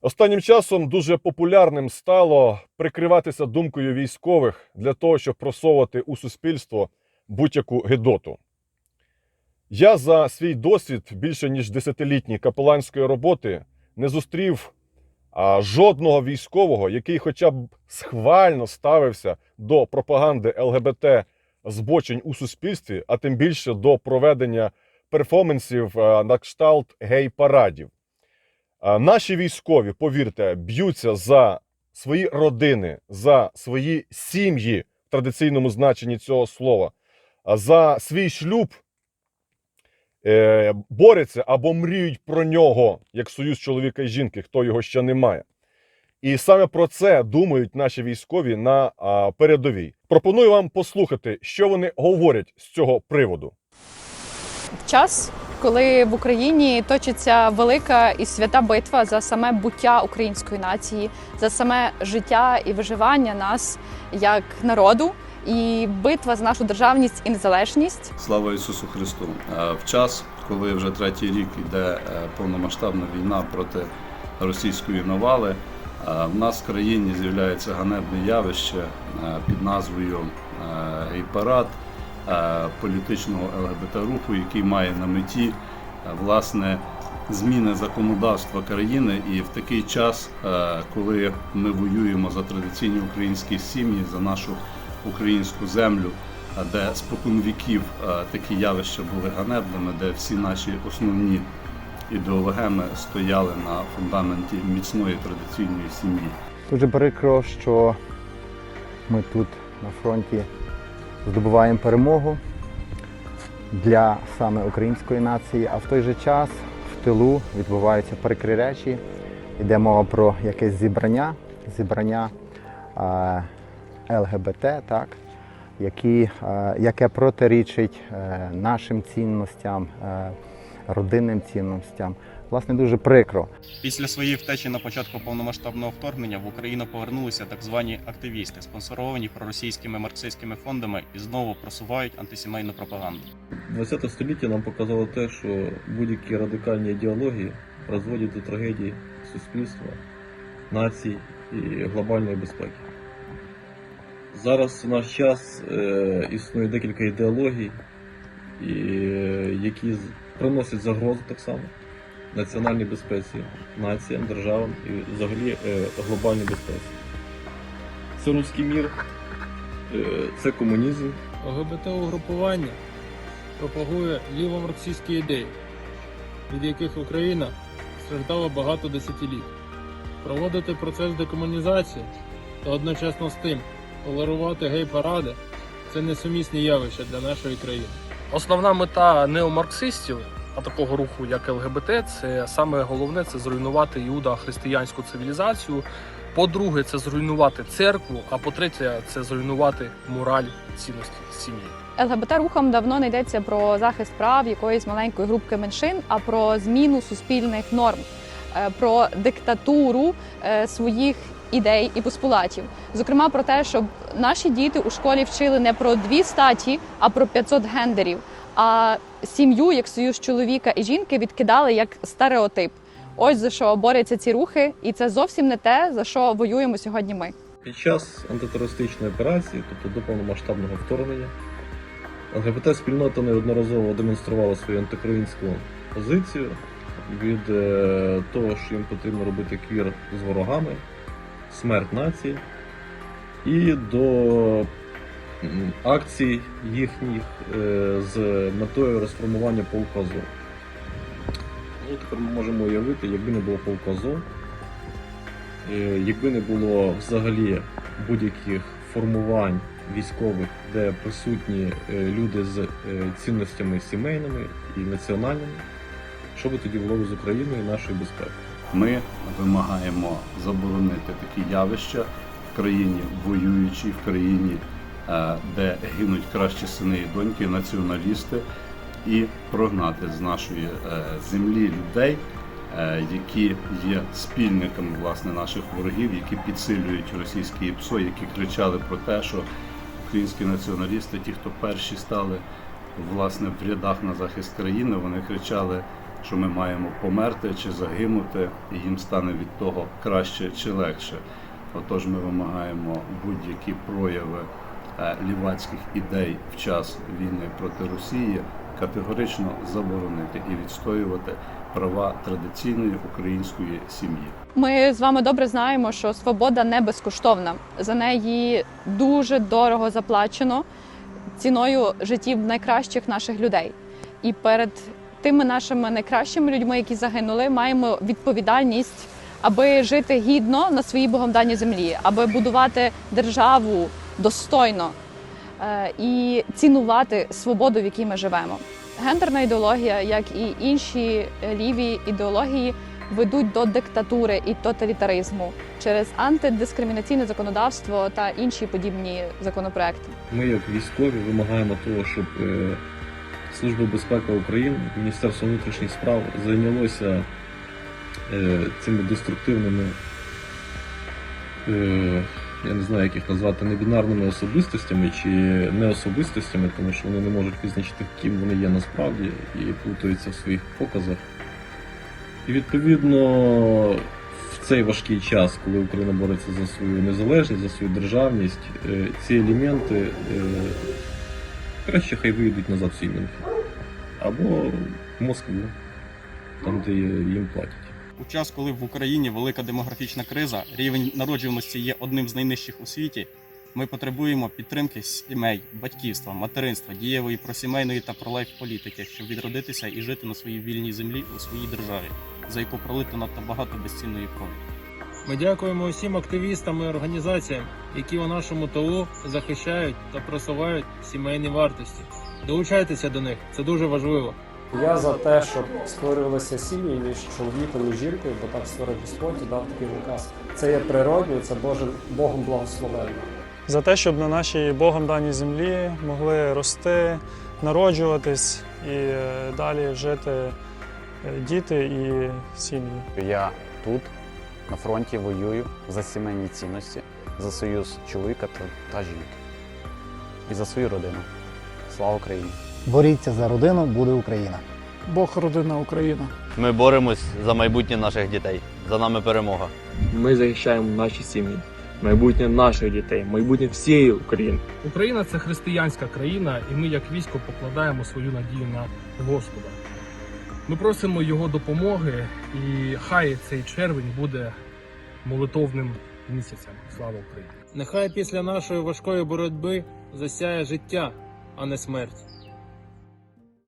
Останнім часом дуже популярним стало прикриватися думкою військових для того, щоб просовувати у суспільство будь-яку гидоту. Я за свій досвід більше ніж десятилітній капеланської роботи не зустрів жодного військового, який хоча б схвально ставився до пропаганди ЛГБТ збочень у суспільстві, а тим більше до проведення перформансів на кшталт гей-парадів. Наші військові, повірте, б'ються за свої родини, за свої сім'ї в традиційному значенні цього слова, за свій шлюб е, борються або мріють про нього як союз чоловіка і жінки, хто його ще не має. І саме про це думають наші військові на передовій. Пропоную вам послухати, що вони говорять з цього приводу. час, коли в Україні точиться велика і свята битва за саме буття української нації, за саме життя і виживання нас як народу, і битва за нашу державність і незалежність. Слава Ісусу Христу! Е, В час, коли вже третій рік йде е, повномасштабна війна проти російської навали, е, в нас в країні з'являється ганебне явище під назвою гей-парад політичного ЛГБТ-руху, який має на меті е, власне зміни законодавства країни. І в такий час, е, коли ми воюємо за традиційні українські сім'ї, за нашу українську землю, де спокон віків е, такі явища були ганебними, де всі наші основні ідеологеми стояли на фундаменті міцної традиційної сім'ї. Дуже прикро, що ми тут на фронті здобуваємо перемогу для саме української нації, а в той же час в тилу відбуваються прикрі речі. Йде мова про якесь зібрання, зібрання е, ЛГБТ, так, які, е, яке протирічить е, нашим цінностям, е, родинним цінностям. Власне, дуже прикро. Після своєї втечі на початку повномасштабного вторгнення в Україну повернулися так звані активісти, спонсоровані проросійськими марксистськими фондами і знову просувають антисімейну пропаганду. 20 століття нам показало те, що будь-які радикальні ідеології призводять до трагедії суспільства, націй і глобальної безпеки. Зараз в наш час е, існує декілька ідеологій, і, е, які приносять загрозу так само національній безпеці, націям, державам і взагалі е, глобальній безпеці. Це руський мір, е, це комунізм, ЛГБТ-угрупування пропагує лівомарксистські ідеї, від яких Україна страждала багато десятиліть. Проводити процес декомунізації та одночасно з тим толерувати гей-паради це несумісні явища для нашої країни. Основна мета неомарксистів, а такого руху, як ЛГБТ, це саме головне це зруйнувати іудо-християнську цивілізацію. По-друге, це зруйнувати церкву. А по-третє, це зруйнувати мораль цінності сім'ї. ЛГБТ-рухом давно не йдеться про захист прав якоїсь маленької групки меншин, а про зміну суспільних норм, е, про диктатуру е, своїх ідей і постулатів. Зокрема, про те, щоб наші діти у школі вчили не про дві статі, а про 500 гендерів. А сім'ю як союз чоловіка і жінки відкидали як стереотип. Ось за що борються ці рухи, і це зовсім не те, за що воюємо сьогодні ми. Під час антитерористичної операції, тобто до повномасштабного вторгнення, ЛГБТ-спільнота неодноразово демонструвала свою антиукраїнську позицію від е, того, що їм потрібно робити квір з ворогами, смерть нації, і до акцій їхніх е, з метою розформування полку Азов. Ну, тепер ми можемо уявити, якби не було полку Азов, Е, Якби не було взагалі будь-яких формувань військових, де присутні е, люди з цінностями сімейними і національними, що би тоді було з Україною і нашою безпекою? Ми вимагаємо заборонити такі явища в країні воюючій, в країні, де гинуть кращі сини і доньки, націоналісти, і прогнати з нашої е, землі людей, е, які є спільниками власне наших ворогів, які підсилюють російські ПСО, які кричали про те, що українські націоналісти, ті, хто перші стали власне в рядах на захист країни, вони кричали, що ми маємо померти чи загинути, і їм стане від того краще чи легше. Отож, ми вимагаємо будь-які прояви е, лівацьких ідей в час війни проти Росії категорично заборонити і відстоювати права традиційної української сім'ї. Ми з вами добре знаємо, що свобода не безкоштовна. За неї дуже дорого заплачено ціною життів найкращих наших людей. І перед тими нашими найкращими людьми, які загинули, маємо відповідальність, аби жити гідно на своїй богом даній землі, аби будувати державу достойно е, і цінувати свободу, в якій ми живемо. Гендерна ідеологія, як і інші ліві ідеології, ведуть до диктатури і тоталітаризму через антидискримінаційне законодавство та інші подібні законопроекти. Ми, як військові, вимагаємо того, щоб е, Служба безпеки України, Міністерство внутрішніх справ зайнялося е, цими деструктивними, я не знаю, як їх назвати, небінарними особистостями чи неособистостями, тому що вони не можуть визначити, ким вони є насправді, і плутаються в своїх показах. І відповідно в цей важкий час, коли Україна бореться за свою незалежність, за свою державність, е, ці елементи е, краще хай вийдуть назад в свій Або в Москву, там, де їм платять. У час, коли в Україні велика демографічна криза, рівень народжуваності є одним з найнижчих у світі. Ми потребуємо підтримки сімей, батьківства, материнства, дієвої просімейної та пролайф політики, щоб відродитися і жити на своїй вільній землі у своїй державі, за яку пролито надто багато безцінної крові. Ми дякуємо усім активістам і організаціям, які у нашому ТО захищають та просувають сімейні вартості. Долучайтеся до них, це дуже важливо. Я за те, щоб створювалися сім'ї між чоловіком і жінкою, бо так створив Господь і дав такий наказ. Це є природньо, це Божим Богом благословенно. за те, щоб на нашій Богом даній землі могли рости, народжуватись і е, далі жити е, діти і сім'ї. Я тут, на фронті, воюю за сімейні цінності, за союз чоловіка та, та жінки і за свою родину. Слава Україні! Боріться за родину, буде Україна. Бог родина Україна. Ми боремось за майбутнє наших дітей. За нами перемога. Ми захищаємо наші сім'ї, майбутнє наших дітей, майбутнє всієї України. Україна це християнська країна, і ми, як військо, покладаємо свою надію на Господа. Ми просимо Його допомоги, і хай цей червень буде молитовним місяцем. Слава Україні! Нехай після нашої важкої боротьби засяє життя, а не смерть.